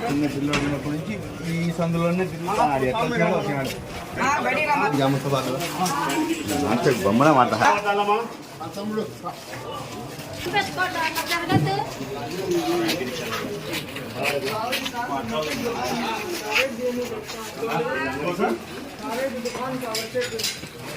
చిన్న పిల్లలు ఉన్నప్పటి నుంచి ఈ సందులోనే తిరుగుతాడు ఎక్కడ తిరిగాడో వచ్చినాడు గ్రామ సభలో అంటే బొమ్మనే మాట పెట్టుకోండి అట్లా జరగద్దు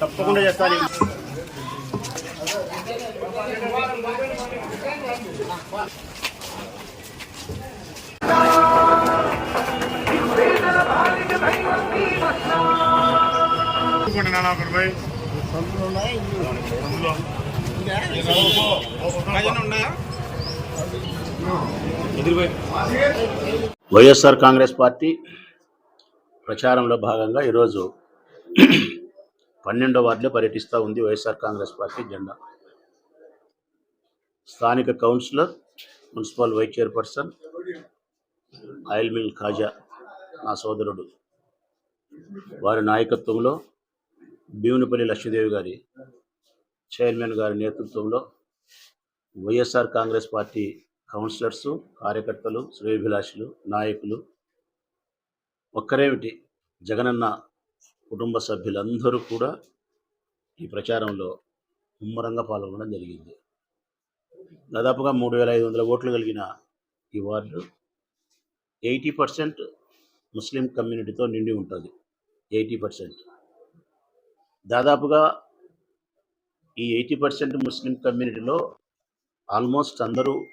తప్పకుండా చేస్తాను ఉన్నాయా? వైఎస్ఆర్ కాంగ్రెస్ పార్టీ ప్రచారంలో భాగంగా ఈరోజు పన్నెండో వార్డులో పర్యటిస్తూ ఉంది వైఎస్ఆర్ కాంగ్రెస్ పార్టీ జెండా. స్థానిక councillor municipal vice chairperson oil mill Khaja నా సోదరుడు. వారి నాయకత్వంలో భీమునిపల్లి లక్ష్మీదేవి గారి చైర్మన్ గారి నేతృత్వంలో వైఎస్ఆర్ కాంగ్రెస్ పార్టీ కౌన్సిలర్సు కార్యకర్తలు శ్రేయభిలాషులు నాయకులు. ఒక్కరేమిటి? జగనన్న కుటుంబ సభ్యులందరూ కూడా ఈ ప్రచారంలో ముమ్మరంగా పాల్గొనడం జరిగింది. దాదాపుగా మూడు వేల ఐదు వందల ఓట్లు కలిగిన ఈ వార్డు ఎయిటీ పర్సెంట్ ముస్లిం కమ్యూనిటీతో నిండి ఉంటుంది. Eighty percent. దాదాపుగా ఈ ఎయిటీ పర్సెంట్ ముస్లిం కమ్యూనిటీలో ఆల్మోస్ట్ అందరూ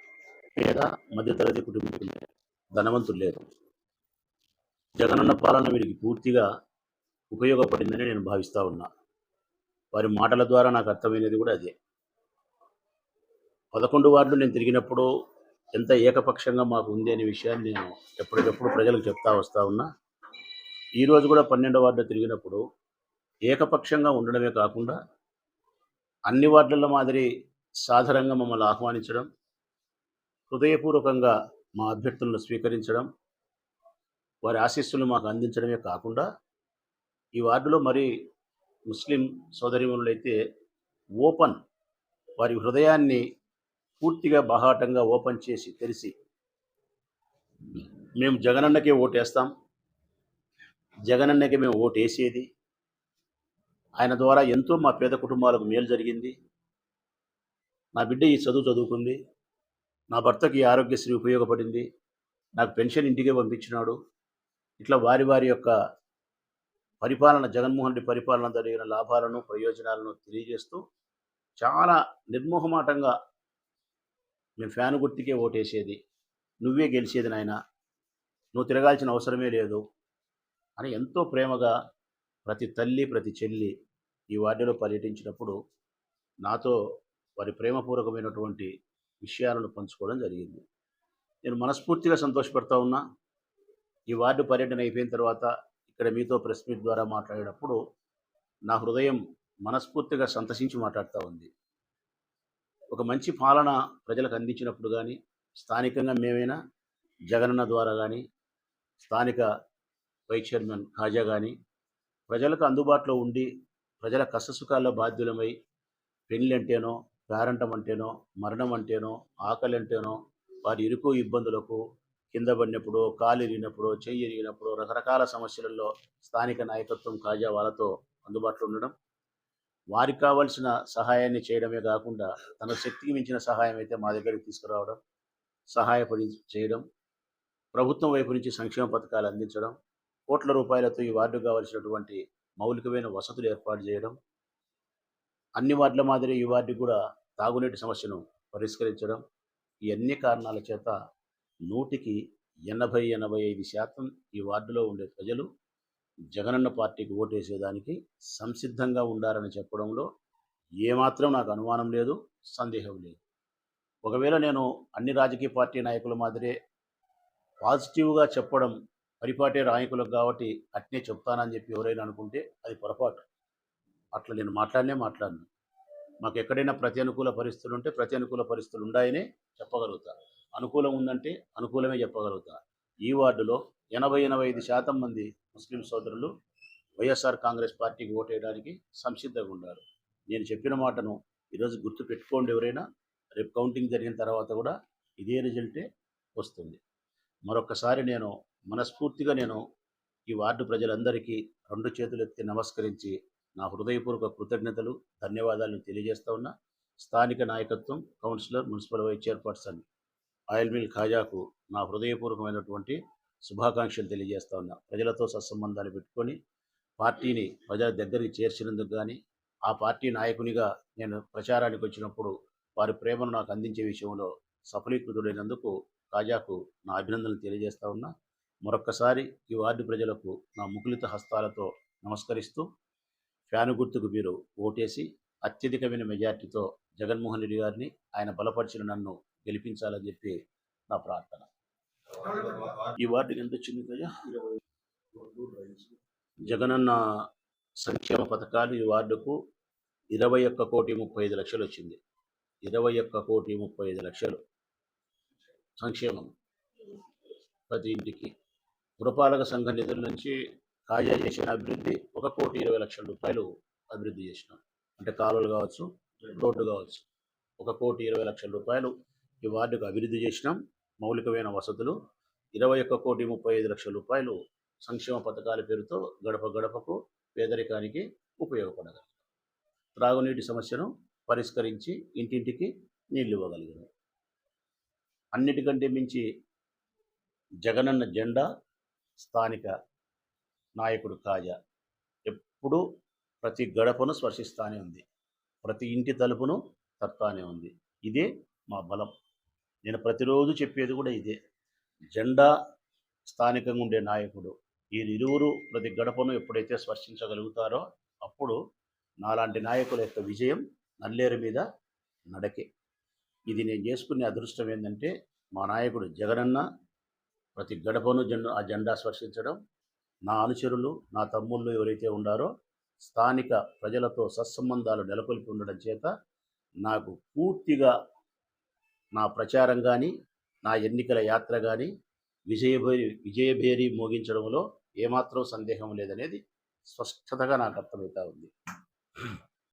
పేద మధ్యతరగతి కుటుంబం ధనవంతులు లేరు. జగనన్న పాలన వీరికి పూర్తిగా ఉపయోగపడిందని నేను భావిస్తూ ఉన్నా. వారి మాటల ద్వారా నాకు అర్థమైనది కూడా అదే. పదకొండు వార్డులు నేను తిరిగినప్పుడు ఎంత ఏకపక్షంగా మాకు ఉంది అనే విషయాన్ని నేను ఎప్పటికప్పుడు ప్రజలకు చెప్తా వస్తూ ఉన్నా. ఈరోజు కూడా పన్నెండో వార్డు తిరిగినప్పుడు ఏకపక్షంగా ఉండడమే కాకుండా అన్ని వార్డుల మాదిరి సాధారణంగా మమ్మల్ని ఆహ్వానించడం హృదయపూర్వకంగా మా అభ్యర్థులను స్వీకరించడం వారి ఆశీస్సులు మాకు అందించడమే కాకుండా ఈ వార్డులో మరి ముస్లిం సోదరిమణులైతే ఓపెన్ వారి హృదయాన్ని పూర్తిగా బాహాటంగా ఓపెన్ చేసి తెలిసి మేము జగనన్నకే ఓటేస్తాం. జగనన్నకే మేము ఓటేసేది. ఆయన ద్వారా ఎంతో మా పేద కుటుంబాలకు మేలు జరిగింది. నా బిడ్డ ఈ చదువు చదువుకుంది. నా భర్తకి ఆరోగ్యశ్రీ ఉపయోగపడింది. నాకు పెన్షన్ ఇంటికే పంపించినాడు. ఇట్లా వారి వారి యొక్క పరిపాలన జగన్మోహన్ రెడ్డి పరిపాలన జరిగిన లాభాలను ప్రయోజనాలను తెలియజేస్తూ చాలా నిర్మోహమాటంగా మేము ఫ్యాన్ గుర్తికే ఓటేసేది. నువ్వే గెలిచేది నాయన. నువ్వు తిరగాల్సిన అవసరమే లేదు అని ఎంతో ప్రేమగా ప్రతి తల్లి ప్రతి చెల్లి ఈ వార్డులో పర్యటించినప్పుడు నాతో వారి ప్రేమపూర్వకమైనటువంటి విషయాలను పంచుకోవడం జరిగింది. నేను మనస్ఫూర్తిగా సంతోషపడతా ఉన్నా. ఈ వార్డు పర్యటన అయిపోయిన తర్వాత ఇక్కడ మీతో ప్రెస్ మీట్ ద్వారా మాట్లాడేటప్పుడు నా హృదయం మనస్ఫూర్తిగా సంతసించి మాట్లాడుతూ ఉంది. ఒక మంచి పాలన ప్రజలకు అందించినప్పుడు కానీ స్థానికంగా మేమైనా జగనన్న ద్వారా కానీ స్థానిక వైస్ చైర్మన్ ఖాజా కానీ ప్రజలకు అందుబాటులో ఉండి ప్రజల కష్టసుఖాల్లో బాధ్యులమై పెళ్ళంటేనో ప్రారంభం అంటేనో మరణం అంటేనో ఆకలి అంటేనో వారి ఇరుకు ఇబ్బందులకు కింద పడినప్పుడు కాలు ఇరిగినప్పుడు చెయ్యి ఇరిగినప్పుడు రకరకాల సమస్యలలో స్థానిక నాయకత్వం కాజా వాళ్ళతో అందుబాటులో ఉండడం వారికి కావలసిన సహాయాన్ని చేయడమే కాకుండా తన శక్తికి మించిన సహాయం అయితే మా దగ్గరికి తీసుకురావడం సహాయపడి చేయడం ప్రభుత్వం వైపు నుంచి సంక్షేమ పథకాలు అందించడం కోట్ల రూపాయలతో ఈ వార్డుకు కావలసినటువంటి మౌలికమైన వసతులు ఏర్పాటు చేయడం అన్ని వార్డుల మాదిరి ఈ వార్డుకి కూడా తాగునీటి సమస్యను పరిష్కరించడం ఈ అన్ని కారణాల చేత నూటికి ఎనభై ఎనభై ఐదు శాతం ఈ వార్డులో ఉండే ప్రజలు జగనన్న పార్టీకి ఓటేసేదానికి సంసిద్ధంగా ఉండాలని చెప్పడంలో ఏమాత్రం నాకు అనుమానం లేదు సందేహం లేదు. ఒకవేళ నేను అన్ని రాజకీయ పార్టీ నాయకుల మాదిరే పాజిటివ్గా చెప్పడం పరిపాటే నాయకులకు కాబట్టి అట్నే చెప్తానని చెప్పి ఎవరైనా అనుకుంటే అది పొరపాటు. అట్లా నేను మాట్లాడనే మాట్లాడను. మాకు ఎక్కడైనా ప్రతి అనుకూల పరిస్థితులు ఉంటే ప్రతి అనుకూల పరిస్థితులు ఉన్నాయనే చెప్పగలుగుతా. అనుకూలం ఉందంటే అనుకూలమే చెప్పగలుగుతా. ఈ వార్డులో ఎనభై ఎనభై ఐదు శాతం మంది ముస్లిం సోదరులు వైఎస్ఆర్ కాంగ్రెస్ పార్టీకి ఓటేయడానికి సంసిద్ధంగా ఉన్నారు. నేను చెప్పిన మాటను ఈరోజు గుర్తు పెట్టుకోండి ఎవరైనా. రేపు కౌంటింగ్ జరిగిన తర్వాత కూడా ఇదే రిజల్టే వస్తుంది. మరొకసారి నేను మనస్ఫూర్తిగా నేను ఈ వార్డు ప్రజలందరికీ రెండు చేతులు ఎత్తి నమస్కరించి నా హృదయపూర్వక కృతజ్ఞతలు ధన్యవాదాలను తెలియజేస్తా ఉన్నా. స్థానిక నాయకత్వం councillor municipal vice chairperson oil mill ఖాజాకు నా హృదయపూర్వకమైనటువంటి శుభాకాంక్షలు తెలియజేస్తా ఉన్నా. ప్రజలతో సత్సంబంధాలు పెట్టుకొని పార్టీని ప్రజల దగ్గరికి చేర్చినందుకు కానీ ఆ పార్టీ నాయకునిగా నేను ప్రచారానికి వచ్చినప్పుడు వారి ప్రేమను నాకు అందించే విషయంలో సఫలీకృతుడైనందుకు కాజాకు నా అభినందనలు తెలియజేస్తా ఉన్నా. మరొక్కసారి ఈ వార్డు ప్రజలకు నా ముకులిత హస్తాలతో నమస్కరిస్తూ ఫ్యాను గుర్తుకు మీరు ఓటేసి అత్యధికమైన మెజార్టీతో జగన్మోహన్ రెడ్డి గారిని ఆయన బలపరిచిన నన్ను గెలిపించాలని చెప్పి నా ప్రార్థన. ఈ వార్డుకి ఎంత వచ్చింది కదా జగనన్న సంక్షేమ పథకాలు ఈ వార్డుకు ఇరవై ఒక్క కోటి ముప్పై ఐదు లక్షలు వచ్చింది. ఇరవై ఒక్క కోటి ముప్పై ఐదు లక్షలు సంక్షేమం ప్రతి ఇంటికి. పురపాలక సంఘ నిధుల నుంచి కాజా చేసిన అభివృద్ధి ఒక కోటి ఇరవై లక్షల రూపాయలు అభివృద్ధి చేసినాం. అంటే కాలువలు కావచ్చు రోడ్డు కావచ్చు. ఒక కోటి ఇరవై లక్షల రూపాయలు ఈ వార్డుకు అభివృద్ధి చేసినాం. మౌలికమైన వసతులు ఇరవై ఒక్క కోటి ముప్పై ఐదు లక్షల రూపాయలు సంక్షేమ పథకాల పేరుతో గడప గడపకు పేదరికానికి ఉపయోగపడగలం త్రాగునీటి సమస్యను పరిష్కరించి ఇంటింటికి నీళ్ళు ఇవ్వగలిగారు అన్నిటికంటే మించి జగనన్న జెండా స్థానిక నాయకుడు కాజా ఎప్పుడూ ప్రతి గడపను స్పర్శిస్తానే ఉంది. ప్రతి ఇంటి తలుపును తట్టానే ఉంది. ఇదే మా బలం. నేను ప్రతిరోజు చెప్పేది కూడా ఇదే. జెండా స్థానికంగా ఉండే నాయకుడు ఈ ఇరువురు ప్రతి గడపను ఎప్పుడైతే స్పర్శించగలుగుతారో అప్పుడు నాలాంటి నాయకుల యొక్క విజయం నల్లేరు మీద నడకే. ఇది నేను చేసుకునే అదృష్టం ఏంటంటే మా నాయకుడు జగనన్న ప్రతి గడపను జెండా ఆ జెండా స్పర్శించడం నా అనుచరులు నా తమ్ముళ్ళు ఎవరైతే ఉండారో స్థానిక ప్రజలతో సత్సంబంధాలు నెలకొల్పి ఉండడం చేత నాకు పూర్తిగా నా ప్రచారం కానీ నా ఎన్నికల యాత్ర కానీ విజయభేరి విజయభేరి మోగించడంలో ఏమాత్రం సందేహం లేదనేది స్పష్టతగా నాకు అర్థమవుతా ఉంది.